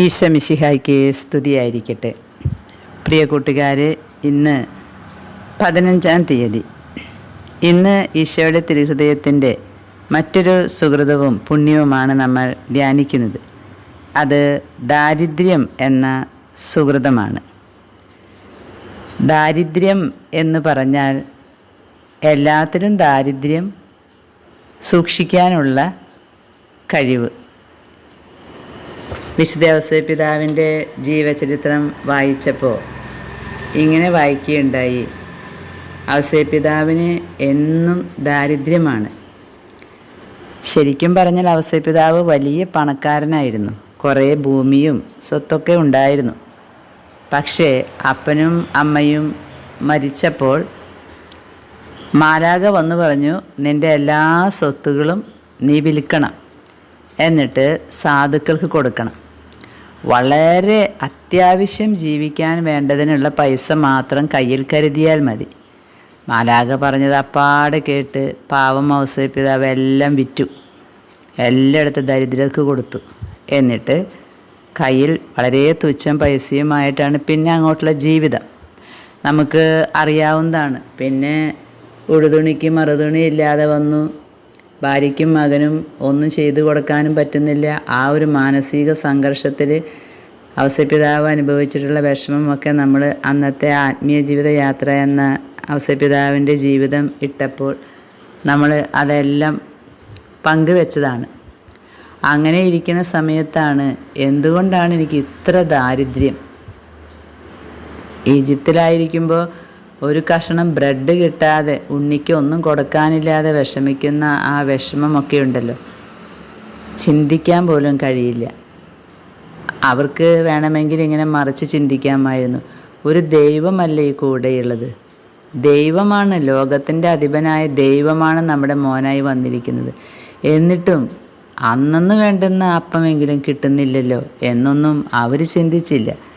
ഈശമിശിഹായ്ക്ക് സ്തുതിയായിരിക്കട്ടെ. പ്രിയ കൂട്ടുകാരെ ഇന്ന് പതിനഞ്ചാം തീയതി. ഇന്ന് ഈശോയുടെ തിരുഹൃദയത്തിന്റെ മറ്റൊരു സുഹൃതവും പുണ്യവുമാണ് നമ്മൾ ധ്യാനിക്കുന്നത്. അത് ദാരിദ്ര്യം എന്ന സുഹൃതമാണ്. ദാരിദ്ര്യം എന്ന് പറഞ്ഞാൽ എല്ലാത്തിലും ദാരിദ്ര്യം സൂക്ഷിക്കാനുള്ള കഴിവ്. വിശുദ്ധ ഔസേപ്പ് പിതാവിന്റെ ജീവചരിത്രം വായിച്ചപ്പോൾ ഇങ്ങനെ വായിക്കുകയുണ്ടായി. ഔസേപ്പ് പിതാവിന് എന്നും ദാരിദ്ര്യമാണ്. ശരിക്കും പറഞ്ഞാൽ അവസ്ഥ പിതാവ് വലിയ പണക്കാരനായിരുന്നു. കുറേ ഭൂമിയും സ്വത്തൊക്കെ ഉണ്ടായിരുന്നു. പക്ഷേ അപ്പനും അമ്മയും മരിച്ചപ്പോൾ മാലാക വന്നു പറഞ്ഞു നിന്റെ എല്ലാ സ്വത്തുകളും നീ വിൽക്കണം. എന്നിട്ട് സാധുക്കൾക്ക് കൊടുക്കണം. വളരെ അത്യാവശ്യം ജീവിക്കാൻ വേണ്ടതിനുള്ള പൈസ മാത്രം കയ്യിൽ കരുതിയാൽ മതി. മാലാക പറഞ്ഞത് അപ്പാടെ കേട്ട് പാവം അവസരിപ്പിതാവ് പിതാവ് എല്ലാം വിറ്റു. എല്ലായിടത്തും ദരിദ്രർക്ക് കൊടുത്തു. എന്നിട്ട് കയ്യിൽ വളരെ തുച്ഛം പൈസയുമായിട്ടാണ് പിന്നെ അങ്ങോട്ടുള്ള ജീവിതം. നമുക്ക് അറിയാവുന്നതാണ്. പിന്നെ ഉടുതുണിക്ക് മറുതുണി ഇല്ലാതെ വന്നു. ഭാര്യയ്ക്കും മകനും ഒന്നും ചെയ്തു കൊടുക്കാനും പറ്റുന്നില്ല. ആ ഒരു മാനസിക സംഘർഷത്തിൽ അവസരപിതാവ് അനുഭവിച്ചിട്ടുള്ള വിഷമമൊക്കെ നമ്മൾ അന്നത്തെ ആത്മീയ ജീവിത യാത്ര എന്ന അവസരപിതാവിന്റെ ജീവിതം ഇട്ടപ്പോൾ നമ്മൾ അതെല്ലാം പങ്കുവെച്ചതാണ്. അങ്ങനെ ഇരിക്കുന്ന സമയത്താണ് എന്തുകൊണ്ടാണ് എനിക്ക് ഇത്ര ദാരിദ്ര്യം? ഈജിപ്തിലായിരിക്കുമ്പോൾ ഒരു കഷണം ബ്രെഡ് കിട്ടാതെ ഉണ്ണിക്ക് ഒന്നും കൊടുക്കാനില്ലാതെ വിഷമിക്കുന്ന ആ വിഷമമൊക്കെ ഉണ്ടല്ലോ. ചിന്തിക്കാൻ പോലും കഴിയില്ല. അവർക്ക് വേണമെങ്കിൽ ഇങ്ങനെ മറിച്ച് ചിന്തിക്കാമായിരുന്നു. ഒരു ദൈവമല്ലേ ഈ കൂടെയുള്ളത്? ദൈവമാണ് ലോകത്തിന്റെ അധിപനായ ദൈവമാണ് നമ്മുടെ മോനായി വന്നിരിക്കുന്നത്. എന്നിട്ടും അന്നന്ന് വേണ്ടുന്ന അപ്പമെങ്കിലും കിട്ടുന്നില്ലല്ലോ എന്നൊന്നും അവർ ചിന്തിച്ചില്ല.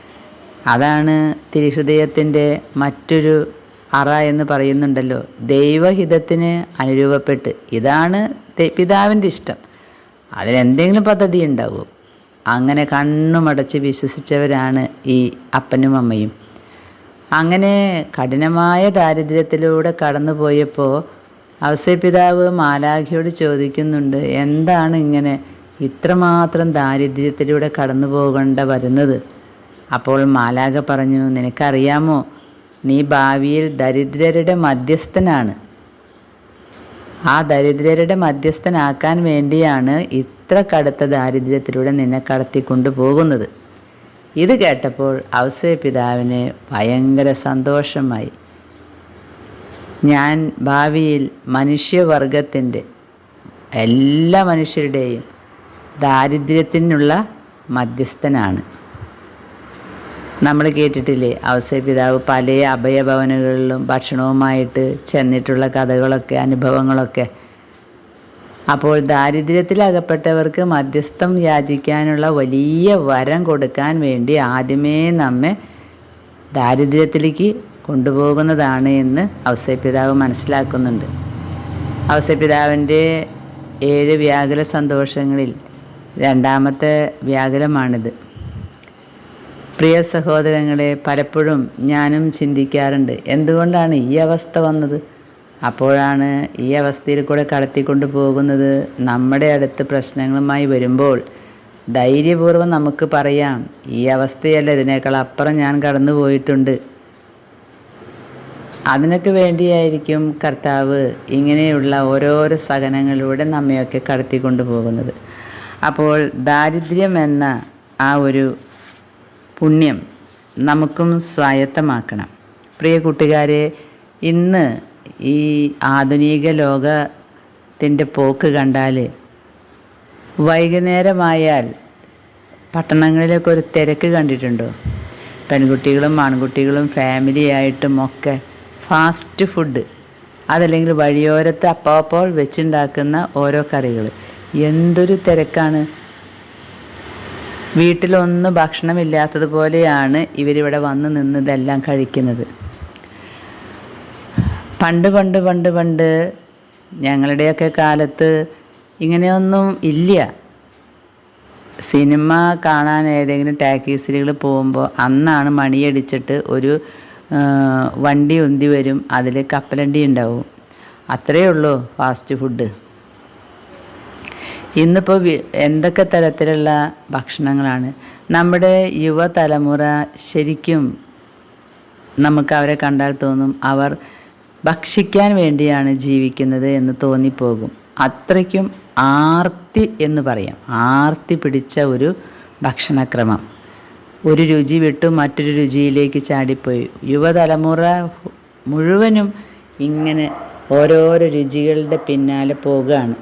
അതാണ് തിരുഹൃദയത്തിന്റെ മറ്റൊരു അറ എന്ന് പറയുന്നുണ്ടല്ലോ. ദൈവഹിതത്തിന് അനുരൂപപ്പെട്ട്. ഇതാണ് പിതാവിന്റെ ഇഷ്ടം. അതിലെന്തെങ്കിലും പദ്ധതി ഉണ്ടാവും. അങ്ങനെ കണ്ണുമടച്ച് വിശ്വസിച്ചവരാണ് ഈ അപ്പനും അമ്മയും. അങ്ങനെ കഠിനമായ ദാരിദ്ര്യത്തിലൂടെ കടന്നു പോയപ്പോൾ പിതാവ് മാലാഖിയോട് ചോദിക്കുന്നുണ്ട് എന്താണ് ഇങ്ങനെ ഇത്രമാത്രം ദാരിദ്ര്യത്തിലൂടെ കടന്നു പോകേണ്ട വരുന്നത്? അപ്പോൾ മാലാഖ പറഞ്ഞു നിനക്കറിയാമോ നീ ഭാവിയിൽ ദരിദ്രരുടെ മധ്യസ്ഥനാണ്. ആ ദരിദ്രരുടെ മധ്യസ്ഥനാക്കാൻ വേണ്ടിയാണ് ഇത്ര കടുത്ത ദാരിദ്ര്യത്തിലൂടെ നിന്നെ കടത്തിക്കൊണ്ടു പോകുന്നത്. ഇത് കേട്ടപ്പോൾ ഔസേ പിതാവിന് ഭയങ്കര സന്തോഷമായി. ഞാൻ ഭാവിയിൽ മനുഷ്യവർഗത്തിന്റെ എല്ലാ മനുഷ്യരുടെയും ദാരിദ്ര്യത്തിനുള്ള മധ്യസ്ഥനാണ്. നമ്മൾ കേട്ടിട്ടില്ലേ? ഔസേ പിതാവ് പല അഭയഭവനുകളിലും ഭക്ഷണവുമായിട്ട് ചെന്നിട്ടുള്ള കഥകളൊക്കെ അനുഭവങ്ങളൊക്കെ. അപ്പോൾ ദാരിദ്ര്യത്തിലകപ്പെട്ടവർക്ക് മധ്യസ്ഥം യാചിക്കാനുള്ള വലിയ വരം കൊടുക്കാൻ വേണ്ടി ആദ്യമേ നമ്മെ ദാരിദ്ര്യത്തിലേക്ക് കൊണ്ടുപോകുന്നതാണ് എന്ന് ഔസേപിതാവ് മനസ്സിലാക്കുന്നുണ്ട്. ഔസേപിതാവിന്റെ ഏഴ് വ്യാകുല സന്തോഷങ്ങളിൽ രണ്ടാമത്തെ വ്യാകുലമാണിത്. പ്രിയ സഹോദരങ്ങളെ പലപ്പോഴും ഞാനും ചിന്തിക്കാറുണ്ട് എന്തുകൊണ്ടാണ് ഈ അവസ്ഥ വന്നത്? അപ്പോഴാണ് ഈ അവസ്ഥയിൽ കൂടെ കടത്തിക്കൊണ്ട് പോകുന്നത്. നമ്മുടെ അടുത്ത് പ്രശ്നങ്ങളുമായി വരുമ്പോൾ ധൈര്യപൂർവം നമുക്ക് പറയാം ഈ അവസ്ഥയല്ല ഇതിനേക്കാൾ അപ്പുറം ഞാൻ കടന്നു പോയിട്ടുണ്ട്. അതിനൊക്കെ വേണ്ടിയായിരിക്കും കർത്താവ് ഇങ്ങനെയുള്ള ഓരോരോ സഹനങ്ങളിലൂടെ നമ്മയൊക്കെ കടത്തിക്കൊണ്ടു പോകുന്നത്. അപ്പോൾ ദാരിദ്ര്യം എന്ന ആ ഒരു പുണ്യം നമുക്കും സ്വായത്തമാക്കണം. പ്രിയ കൂട്ടുകാരെ ഇന്ന് ഈ ആധുനിക ലോകത്തിന്റെ പോക്ക് കണ്ടാൽ വൈകുന്നേരമായാൽ പട്ടണങ്ങളിലൊക്കെ ഒരു തിരക്ക് കണ്ടിട്ടുണ്ടോ? പെൺകുട്ടികളും ആൺകുട്ടികളും ഫാമിലിയായിട്ടും ഒക്കെ ഫാസ്റ്റ് ഫുഡ് അതല്ലെങ്കിൽ വഴിയോരത്ത് അപ്പോൾ വെച്ചുണ്ടാക്കുന്ന ഓരോ കറികൾ. എന്തൊരു തിരക്കാണ്. വീട്ടിലൊന്നും ഭക്ഷണമില്ലാത്തതുപോലെയാണ് ഇവരിവിടെ വന്ന് നിന്ന് ഇതെല്ലാം കഴിക്കുന്നത്. പണ്ട് പണ്ട് പണ്ട് പണ്ട് ഞങ്ങളുടെയൊക്കെ കാലത്ത് ഇങ്ങനെയൊന്നും ഇല്ല. സിനിമ കാണാൻ ഏതെങ്കിലും ടാക്കീസിലുകൾ പോകുമ്പോൾ അന്നാണ് മണിയടിച്ചിട്ട് ഒരു വണ്ടി ഉന്തി വരും. അതിൽ കപ്പലണ്ടി ഉണ്ടാവും. അത്രയേ ഉള്ളൂ ഫാസ്റ്റ് ഫുഡ്. ഇന്നിപ്പോൾ എന്തൊക്കെ തരത്തിലുള്ള ഭക്ഷണങ്ങളാണ്? നമ്മുടെ യുവതലമുറ ശരിക്കും നമുക്ക് അവരെ കണ്ടാൽ തോന്നും അവർ ഭക്ഷിക്കാൻ വേണ്ടിയാണ് ജീവിക്കുന്നത് എന്ന് തോന്നിപ്പോകും. അത്രയ്ക്കും ആർത്തി എന്ന് പറയാം. ആർത്തി പിടിച്ച ഒരു ഭക്ഷണക്രമം. ഒരു രുചി വിട്ടു മറ്റൊരു രുചിയിലേക്ക് ചാടിപ്പോയി. യുവതലമുറ മുഴുവനും ഇങ്ങനെ ഓരോരോ രുചികളുടെ പിന്നാലെ പോകുകയാണ്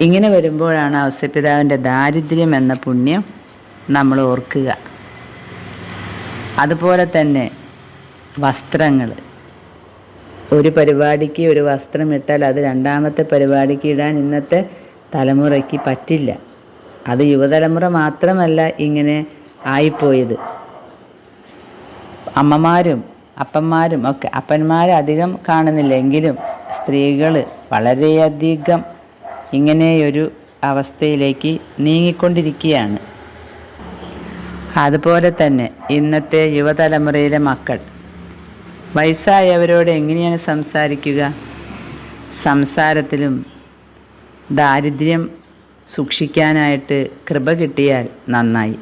ഇങ്ങനെ വരുമ്പോഴാണ് അവസ്യപിതാവിന്റെ ദാരിദ്ര്യം എന്ന പുണ്യം നമ്മൾ ഓർക്കുക. അതുപോലെ തന്നെ വസ്ത്രങ്ങൾ. ഒരു പരിപാടിക്ക് ഒരു വസ്ത്രം ഇട്ടാൽ അത് രണ്ടാമത്തെ പരിപാടിക്ക് ഇടാൻ ഇന്നത്തെ തലമുറയ്ക്ക് പറ്റില്ല. അത് യുവതലമുറ മാത്രമല്ല ഇങ്ങനെ ആയിപ്പോയത്. അമ്മമാരും അപ്പന്മാരും ഒക്കെ അപ്പന്മാരധികം കാണുന്നില്ല എങ്കിലും സ്ത്രീകൾ വളരെയധികം ഇങ്ങനെയൊരു അവസ്ഥയിലേക്ക് നീങ്ങിക്കൊണ്ടിരിക്കുകയാണ്. അതുപോലെ തന്നെ ഇന്നത്തെ യുവതലമുറയിലെ മക്കൾ. വയസ്സായവരോട് എങ്ങനെയാണ് സംസാരിക്കുക? സംസാരത്തിലും ദാരിദ്ര്യം സൂക്ഷിക്കാനായിട്ട് കൃപ കിട്ടിയാൽ നന്നായി.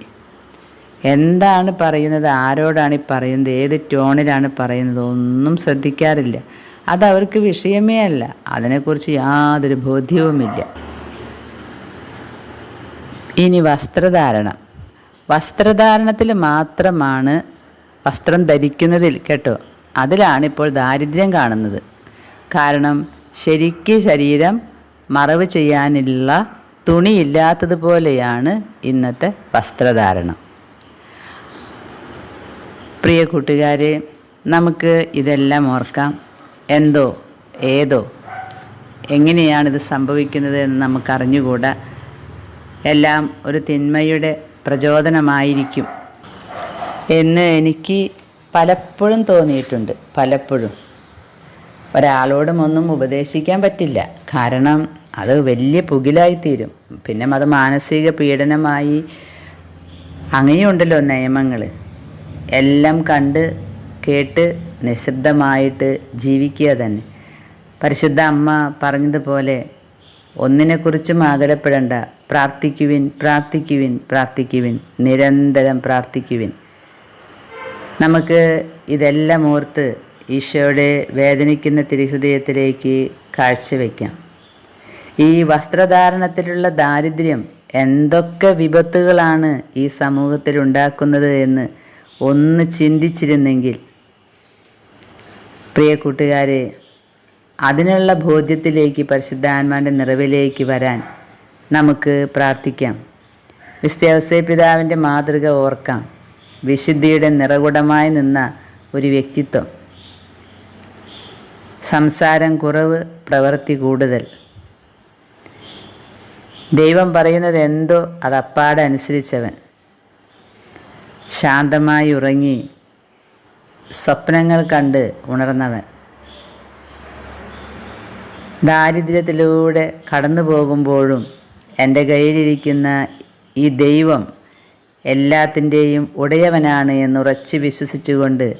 എന്താണ് പറയുന്നത്? ആരോടാണ് ഈ പറയുന്നത്? ഏത് ടോണിലാണ് പറയുന്നത്? ഒന്നും ശ്രദ്ധിക്കാറില്ല. അത് അവർക്ക് വിഷയമേ അല്ല. അതിനെക്കുറിച്ച് യാതൊരു ബോധ്യവുമില്ല. ഇനി വസ്ത്രധാരണം. വസ്ത്രധാരണത്തിൽ മാത്രമാണ് വസ്ത്രം ധരിക്കുന്നതിൽ കേട്ടോ അതിലാണിപ്പോൾ ദാരിദ്ര്യം കാണുന്നത്. കാരണം ശരിക്ക് ശരീരം മറവ് ചെയ്യാനുള്ള തുണിയില്ലാത്തതുപോലെയാണ് ഇന്നത്തെ വസ്ത്രധാരണം. പ്രിയ കൂട്ടുകാരെ നമുക്ക് ഇതെല്ലാം ഓർക്കാം. എന്തോ ഏതോ. എങ്ങനെയാണിത് സംഭവിക്കുന്നത് എന്ന് നമുക്കറിഞ്ഞുകൂടാ. എല്ലാം ഒരു തിന്മയുടെ പ്രചോദനമായിരിക്കും എന്ന് എനിക്ക് പലപ്പോഴും തോന്നിയിട്ടുണ്ട് പലപ്പോഴും. ഒരാളോടും ഒന്നും ഉപദേശിക്കാൻ പറ്റില്ല. കാരണം അത് വലിയ പുകിലായിത്തീരും. പിന്നെ അത് മാനസിക പീഡനമായി അങ്ങനെയുണ്ടല്ലോ നിയമങ്ങൾ എല്ലാം കണ്ട് കേട്ട് നിശബ്ദമായിട്ട് ജീവിക്കുക തന്നെ. പരിശുദ്ധ അമ്മ പറഞ്ഞതുപോലെ ഒന്നിനെക്കുറിച്ചും ആകലപ്പെടേണ്ട. പ്രാർത്ഥിക്കുവിൻ പ്രാർത്ഥിക്കുവിൻ പ്രാർത്ഥിക്കുവിൻ. നിരന്തരം പ്രാർത്ഥിക്കുവിൻ. നമുക്ക് ഇതെല്ലാം ഓർത്ത് ഈശോയുടെ വേദനിക്കുന്ന തിരുഹൃദയത്തിലേക്ക് കാഴ്ചവെക്കാം. ഈ വസ്ത്രധാരണത്തിലുള്ള ദാരിദ്ര്യം എന്തൊക്കെ വിപത്തുകളാണ് ഈ സമൂഹത്തിൽ ഉണ്ടാക്കുന്നത് എന്ന് ഒന്ന് ചിന്തിച്ചിരുന്നെങ്കിൽ പ്രിയ കൂട്ടുകാരെ അതിനുള്ള ബോധ്യത്തിലേക്ക് പരിശുദ്ധാത്മാന്റെ നിറവിലേക്ക് വരാൻ നമുക്ക് പ്രാർത്ഥിക്കാം. വിസ്തവസ്യ പിതാവിന്റെ മാതൃക ഓർക്കാം. വിശുദ്ധിയുടെ നിറകുടമായി നിന്ന ഒരു വ്യക്തിത്വം. സംസാരം കുറവ് പ്രവൃത്തി കൂടുതൽ. ദൈവം പറയുന്നത് എന്തോ അത് ശാന്തമായി ഉറങ്ങി സ്വപ്നങ്ങൾ കണ്ട് ഉണർന്നവൻ. ദാരിദ്ര്യത്തിലൂടെ കടന്നു പോകുമ്പോഴും എന്റെ കയ്യിലിരിക്കുന്ന ഈ ദൈവം എല്ലാത്തിന്റെയും ഉടയവനാണ് എന്ന് എന്നുറച്ച് വിശ്വസിച്ചുകൊണ്ട്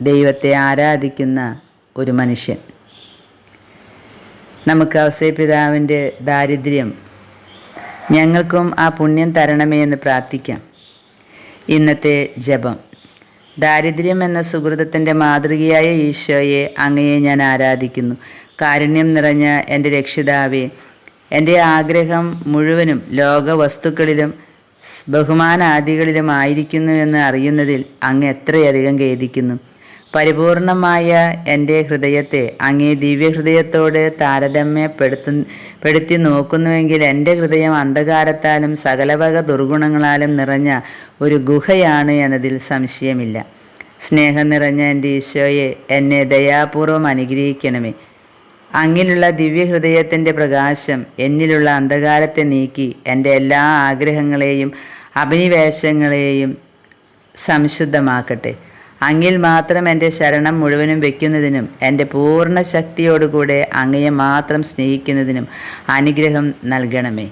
ദൈവത്തെ ആരാധിക്കുന്ന ഒരു മനുഷ്യൻ. നമുക്ക് അവസേപിതാവിന്റെ ദാരിദ്ര്യം ഞങ്ങൾക്കും ആ പുണ്യം തരണമേ എന്ന് പ്രാർത്ഥിക്കാം. ഇന്നത്തെ ജപം. ദാരിദ്ര്യം എന്ന സുഹൃതത്തിന്റെ മാതൃകയായ ഈശോയെ അങ്ങയെ ഞാൻ ആരാധിക്കുന്നു. കാരുണ്യം നിറഞ്ഞ എന്റെ രക്ഷിതാവേ എന്റെ ആഗ്രഹം മുഴുവനും ലോക വസ്തുക്കളിലും ബഹുമാനാദികളിലും ആയിരിക്കുന്നുവെന്ന് അറിയുന്നതിൽ അങ്ങ് എത്രയധികം ഖേദിക്കുന്നു. പരിപൂർണമായ എന്റെ ഹൃദയത്തെ അങ്ങേ ദിവ്യഹൃദയത്തോട് താരതമ്യപ്പെടുത്തു പെടുത്തി നോക്കുന്നുവെങ്കിൽ എന്റെ ഹൃദയം അന്ധകാരത്താലും സകലവക ദുർഗുണങ്ങളാലും നിറഞ്ഞ ഒരു ഗുഹയാണ് എന്നതിൽ സംശയമില്ല. സ്നേഹം നിറഞ്ഞ എന്റെ ഈശോയെ എന്നെ ദയാപൂർവം അനുഗ്രഹിക്കണമേ. അങ്ങിലുള്ള ദിവ്യഹൃദയത്തിന്റെ പ്രകാശം എന്നിലുള്ള അന്ധകാരത്തെ നീക്കി എന്റെ എല്ലാ ആഗ്രഹങ്ങളെയും അഭിനിവേശങ്ങളെയും സംശുദ്ധമാക്കട്ടെ. അങ്ങിൽ മാത്രം എന്റെ ശരണം മുഴുവനും വയ്ക്കുന്നതിനും എന്റെ പൂർണ ശക്തിയോടുകൂടെ അങ്ങയെ മാത്രം സ്നേഹിക്കുന്നതിനും അനുഗ്രഹം നൽകണമേ.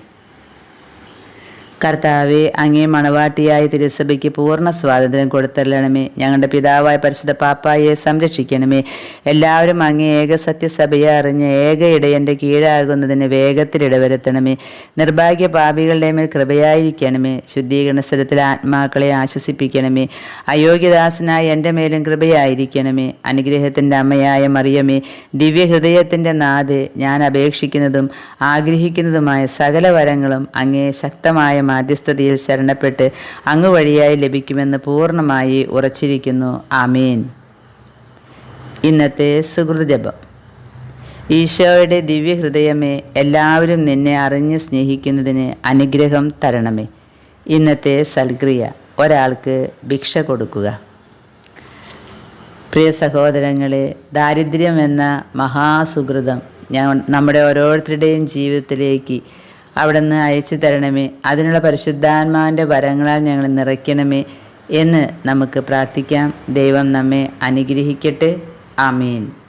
കർത്താവെ അങ്ങേ മണവാട്ടിയായ തിരുസഭയ്ക്ക് പൂർണ സ്വാതന്ത്ര്യം കൊടുത്തരണമേ. ഞങ്ങളുടെ പിതാവായ പരിശുദ്ധ പാപ്പായെ സംരക്ഷിക്കണമേ. എല്ലാവരും അങ്ങേ ഏക സത്യസഭയെ അറിഞ്ഞ് ഏക ഇടയന്റെ കീഴാകുന്നതിന് വേഗത്തിൽ ഇടവരുത്തണമേ. നിർഭാഗ്യ പാപികളുടെ മേൽ കൃപയായിരിക്കണമേ. ശുദ്ധീകരണ സ്ഥലത്തിൽ ആത്മാക്കളെ ആശ്വസിപ്പിക്കണമേ. അയോഗ്യദാസനായ എന്റെ മേലും കൃപയായിരിക്കണമേ. അനുഗ്രഹത്തിന്റെ അമ്മയായ മറിയമേ ദിവ്യഹൃദയത്തിന്റെ നാഥ് ഞാൻ അപേക്ഷിക്കുന്നതും ആഗ്രഹിക്കുന്നതുമായ സകല വരങ്ങളും അങ്ങേ ശക്തമായ മാധ്യസ്ഥതയിൽ ശരണപ്പെട്ട് അങ്ങ് വഴിയായി ലഭിക്കുമെന്ന് പൂർണമായി ഉറച്ചിരിക്കുന്നു. ആമീൻ. ഇന്നത്തെ സുഹൃതജപം ഈശോയുടെ ദിവ്യഹൃദയമേ എല്ലാവരും നിന്നെ അറിഞ്ഞ് സ്നേഹിക്കുന്നതിന് അനുഗ്രഹം തരണമേ. ഇന്നത്തെ സൽക്രിയ ഒരാൾക്ക് ഭിക്ഷ കൊടുക്കുക. പ്രിയ സഹോദരങ്ങളെ ദാരിദ്ര്യം എന്ന മഹാസുഹൃതം ഞാൻ നമ്മുടെ ഓരോരുത്തരുടെയും ജീവിതത്തിലേക്ക് അവിടുന്ന് അയച്ചു തരണമേ. അതിനുള്ള പരിശുദ്ധാത്മാവിന്റെ വരങ്ങളാൽ ഞങ്ങൾ നിറയ്ക്കണമേ എന്ന് നമുക്ക് പ്രാർത്ഥിക്കാം. ദൈവം നമ്മെ അനുഗ്രഹിക്കട്ടെ. ആമീൻ.